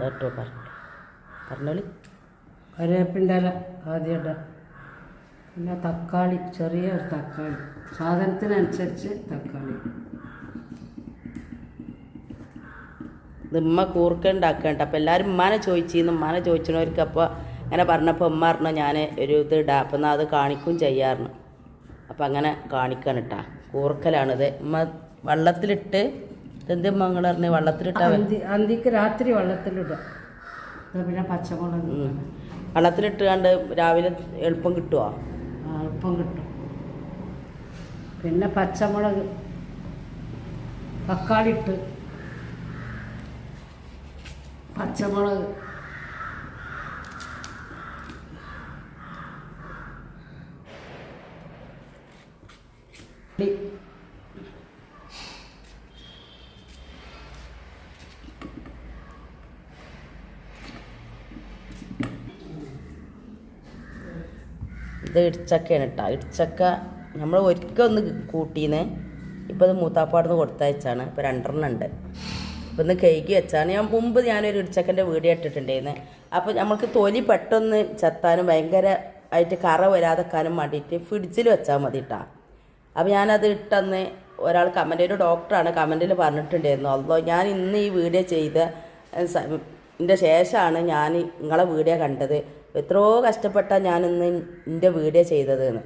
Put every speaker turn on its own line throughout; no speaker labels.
കേട്ടോ പറഞ്ഞു പറഞ്ഞോളി
കറിവേപ്പിന്റെ ആദ്യം പിന്നെ തക്കാളി ചെറിയ ഒരു തക്കാളി. സാധനത്തിനനുസരിച്ച് തക്കാളി.
ഇത് ഉമ്മ കൂർക്ക ഉണ്ടാക്കണ്ട അപ്പം എല്ലാവരും ഉമ്മാനെ ചോദിച്ചിരുന്നു ഉമ്മാനെ ചോദിച്ചവർക്ക് അപ്പോൾ അങ്ങനെ പറഞ്ഞപ്പോൾ ഉമ്മ പറഞ്ഞു ഞാൻ ഒരു ഇത് ഇടാം. അപ്പം എന്നാൽ അത് കാണിക്കും ചെയ്യാറുണ്ട്. അപ്പം അങ്ങനെ കാണിക്കാൻ ഇട്ടാ കൂർക്കലാണിത്. ഉമ്മ വെള്ളത്തിലിട്ട് എന്ത് ഉമ്മ വള്ളത്തിലിട്ടാ
അന്തിക്ക് രാത്രി വെള്ളത്തിലിടുക. പിന്നെ പച്ചമുളക്
വള്ളത്തിലിട്ടാണ്ട് രാവിലെ എളുപ്പം കിട്ടുമോ
എളുപ്പം കിട്ടും. പിന്നെ പച്ചമുളക് തക്കാളി ഇട്ട്. പച്ചമുളക്. ഉള്ളി.
ഇത് ഇടിച്ചക്കയാണ് കേട്ടോ ഇടിച്ചക്ക നമ്മൾ ഒരിക്കൽ ഒന്ന് കൂട്ടീന്ന് ഇപ്പോൾ ഇത് മൂത്താപ്പാടുന്ന് കൊടുത്തയച്ചാണ്. ഇപ്പോൾ രണ്ടെണ്ണം ഉണ്ട്. ഇപ്പം ഒന്ന് കഴുകി വെച്ചാണ്. ഞാൻ മുമ്പ് ഞാനൊരു ഇടിച്ചക്കന്റെ വീഡിയോ ഇട്ടിട്ടുണ്ടായിരുന്നു. അപ്പോൾ നമുക്ക് തൊലി പെട്ടെന്ന് ചെത്താനും ഭയങ്കര ആയിട്ട് കറ വരാതെക്കാനും വേണ്ടിയിട്ട് ഫ്രിഡ്ജിൽ വെച്ചാൽ മതി കേട്ടോ അപ്പോൾ ഞാനത് ഇട്ടെന്ന് ഒരാൾ കമന്റ് ഒരു ഡോക്ടറാണ് കമന്റിൽ പറഞ്ഞിട്ടുണ്ടായിരുന്നു. അതോ ഞാൻ ഇന്ന് ഈ വീഡിയോ ചെയ്ത എന്റെ ശേഷമാണ് ഞാൻ നിങ്ങളെ വീഡിയോ കണ്ടത്. എത്രയോ കഷ്ടപ്പെട്ടാണ് ഞാനിന്ന് എന്റെ വീഡിയോ ചെയ്തതെന്ന്.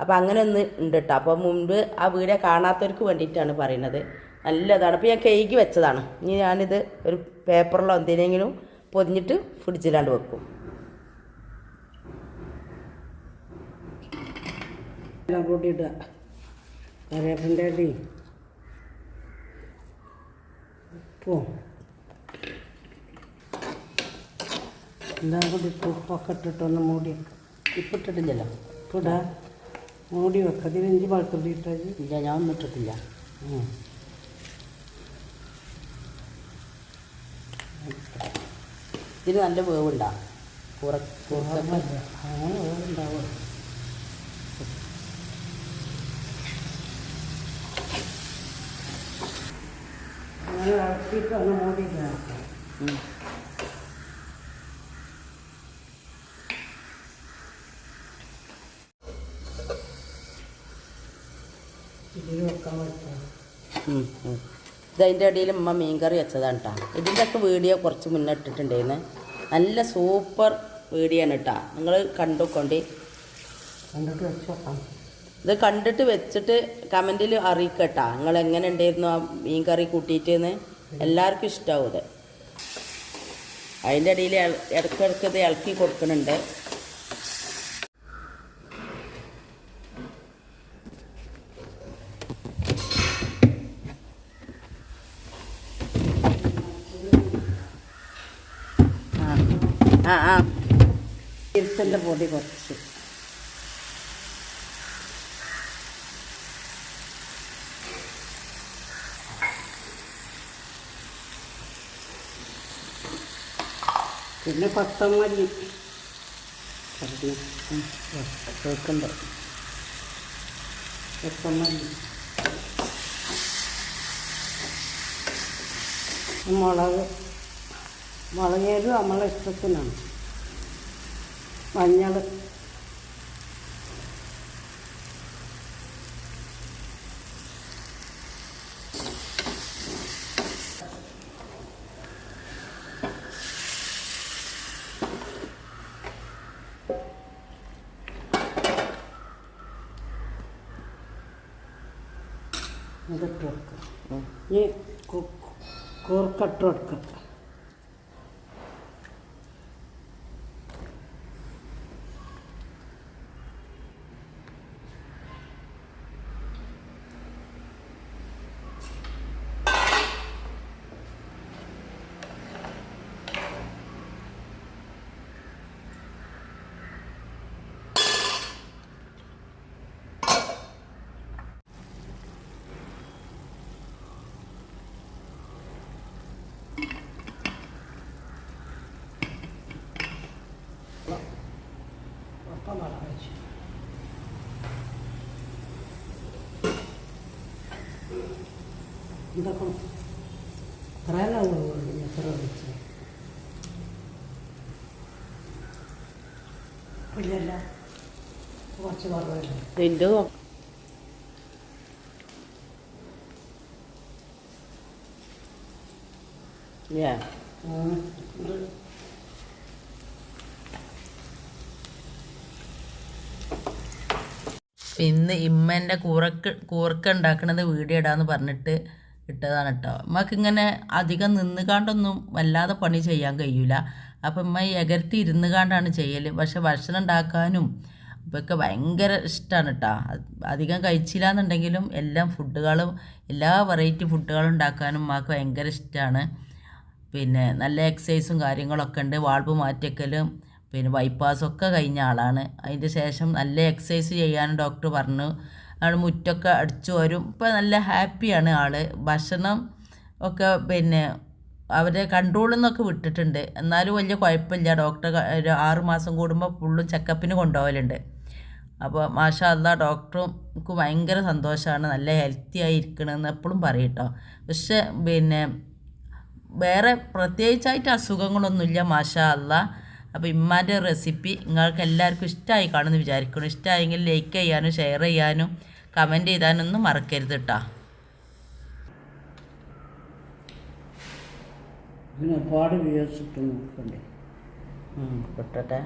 അപ്പോൾ അങ്ങനെ ഒന്ന് ഉണ്ട് കേട്ടോ അപ്പോൾ മുൻപ് ആ വീഡിയോ കാണാത്തവർക്ക് വേണ്ടിയിട്ടാണ് പറയുന്നത്. നല്ലതാണ്. അപ്പോൾ ഞാൻ കേക്ക് വെച്ചതാണ്. ഇനി ഞാനിത് ഒരു പേപ്പറിലോ എന്തിനെങ്കിലും പൊതിഞ്ഞിട്ട് ഫ്രിഡ്ജിലാണ്ട് വെക്കും.
എല്ലാം കൂടി ഇടുക കറിവേപ്പിന്റെ ഉപ്പും എല്ലാം കൂടി ഇട്ട് ഉപ്പൊക്കെ ഇട്ടിട്ടൊന്ന് മൂടി വെക്കാം.
ഇപ്പം ഇട്ടിട്ടില്ലല്ലോ?
ഇപ്പം ഇടാ. മൂടി വെക്കുക അതിൽ ഇഞ്ചി വെളുത്തുള്ളി ഇട്ടത്
ഇല്ല ഞാൻ ഒന്നും ഇട്ടിട്ടില്ല. ഇതിന് നല്ല വേവുണ്ടാ? കുറ
അങ്ങനെ വേവുണ്ടാവും അങ്ങനെ ഇളക്കിയിട്ട് ഒന്ന് മൂടി ഇടുക
ഉം, ഉം. ഇതതിന്റെ ഇടയിൽ ഉമ്മ മീൻകറി വെച്ചതാണ് കേട്ടോ ഇതിന്റെയൊക്കെ വീഡിയോ കുറച്ച് മുന്നേ ഇട്ടിട്ടുണ്ടായിരുന്നു. നല്ല സൂപ്പർ വീഡിയോ ആണ് കേട്ടോ നിങ്ങൾ കണ്ടുകൊണ്ട്
കണ്ടിട്ട് വെച്ച്
ഇത് കണ്ടിട്ട് വെച്ചിട്ട് കമന്റിൽ അറിയിക്കട്ടാ നിങ്ങൾ എങ്ങനെ ഉണ്ടായിരുന്നു ആ മീൻ കറി കൂട്ടിയിട്ടെന്ന്? എല്ലാവർക്കും ഇഷ്ടമാവും ഇത്. അതിന്റെ ഇടയിൽ ഇടയ്ക്കിടയ്ക്ക് ഇത് ഇളക്കി കൊടുക്കുന്നുണ്ട്. ആ
ഇരുത്തന്റെ പൊടി കുറച്ച്. പിന്നെ പത്തമല്ലി
കേൾക്കുന്നുണ്ട്
പത്തമല്ലി മുളക്. മുളകേത് നമ്മളെ ഇഷ്ടത്തിനാണ്. മഞ്ഞൾ ഇതിട്ട് കൊടുക്കുക. ഈ കൂർക്കട്ട് കൊടുക്കുക ഇതൊക്കെ കുറേ നാളുകൊണ്ട് എത്ര വെച്ച് ഇല്ലല്ല കുറച്ച് കുറവല്ലേ
Yeah. Mm -hmm. ഇന്ന് ഇമ്മന്റെ കൂറക്ക് കൂർക്ക ഉണ്ടാക്കണത് വീഡിയോ ഇടാന്ന് പറഞ്ഞിട്ട് ഇട്ടതാണ് കേട്ടോ നമുക്ക് ഇങ്ങനെ അധികം നിന്നുകാണ്ടൊന്നും വല്ലാതെ പണി ചെയ്യാൻ കഴിയൂല. അപ്പം ഉമ്മ എകരത്തി ഇരുന്ന് കാണ്ടാണ് ചെയ്യൽ പക്ഷെ ഭക്ഷണം ഉണ്ടാക്കാനും ഇപ്പൊക്കെ ഭയങ്കര ഇഷ്ടമാണ് കേട്ടോ അധികം കഴിച്ചില്ല എന്നുണ്ടെങ്കിലും എല്ലാം ഫുഡുകളും എല്ലാ വെറൈറ്റി ഫുഡുകളും ഉണ്ടാക്കാനും ഉമ്മക്ക് ഭയങ്കര ഇഷ്ടമാണ് പിന്നെ നല്ല എക്സസൈസും കാര്യങ്ങളൊക്കെ ഉണ്ട്. വാൾവ് മാറ്റിക്കലും പിന്നെ ബൈപ്പാസൊക്കെ കഴിഞ്ഞ ആളാണ്. അതിന്റെ ശേഷം നല്ല എക്സസൈസ് ചെയ്യാനും ഡോക്ടർ പറഞ്ഞു. ആൾ മുറ്റൊക്കെ അടിച്ചു വരും. ഇപ്പം നല്ല ഹാപ്പിയാണ് ആൾ ഭക്ഷണം ഒക്കെ പിന്നെ അവരെ കൺട്രോളിൽ നിന്നൊക്കെ വിട്ടിട്ടുണ്ട്. എന്നാലും വലിയ കുഴപ്പമില്ല. ഡോക്ടർ ഒരു ആറ് മാസം കൂടുമ്പോൾ ഫുള്ളും ചെക്കപ്പിന് കൊണ്ടുപോകലുണ്ട് അപ്പോൾ മാഷാ അല്ല ഡോക്ടർക്ക് ഭയങ്കര സന്തോഷമാണ് നല്ല ഹെൽത്തി ആയി ഇരിക്കണമെന്ന് എപ്പോഴും പറയും കേട്ടോ പക്ഷെ പിന്നെ വേറെ പ്രത്യേകിച്ചായിട്ട് അസുഖങ്ങളൊന്നുമില്ല മാഷാ അല്ല അപ്പോൾ ഇമ്മാന്റെ റെസിപ്പി നിങ്ങൾക്ക് എല്ലാവർക്കും ഇഷ്ടമായി കാണുമെന്ന് വിചാരിക്കണം ഇഷ്ടമായെങ്കിൽ ലൈക്ക് ചെയ്യാനും ഷെയർ ചെയ്യാനും കമന്റ് ചെയ്താനൊന്നും മറക്കരുത് കേട്ടോ
പിന്നെ ഒരുപാട് വ്യൂസ് നോക്കണ്ടേ
കിട്ടട്ടെ.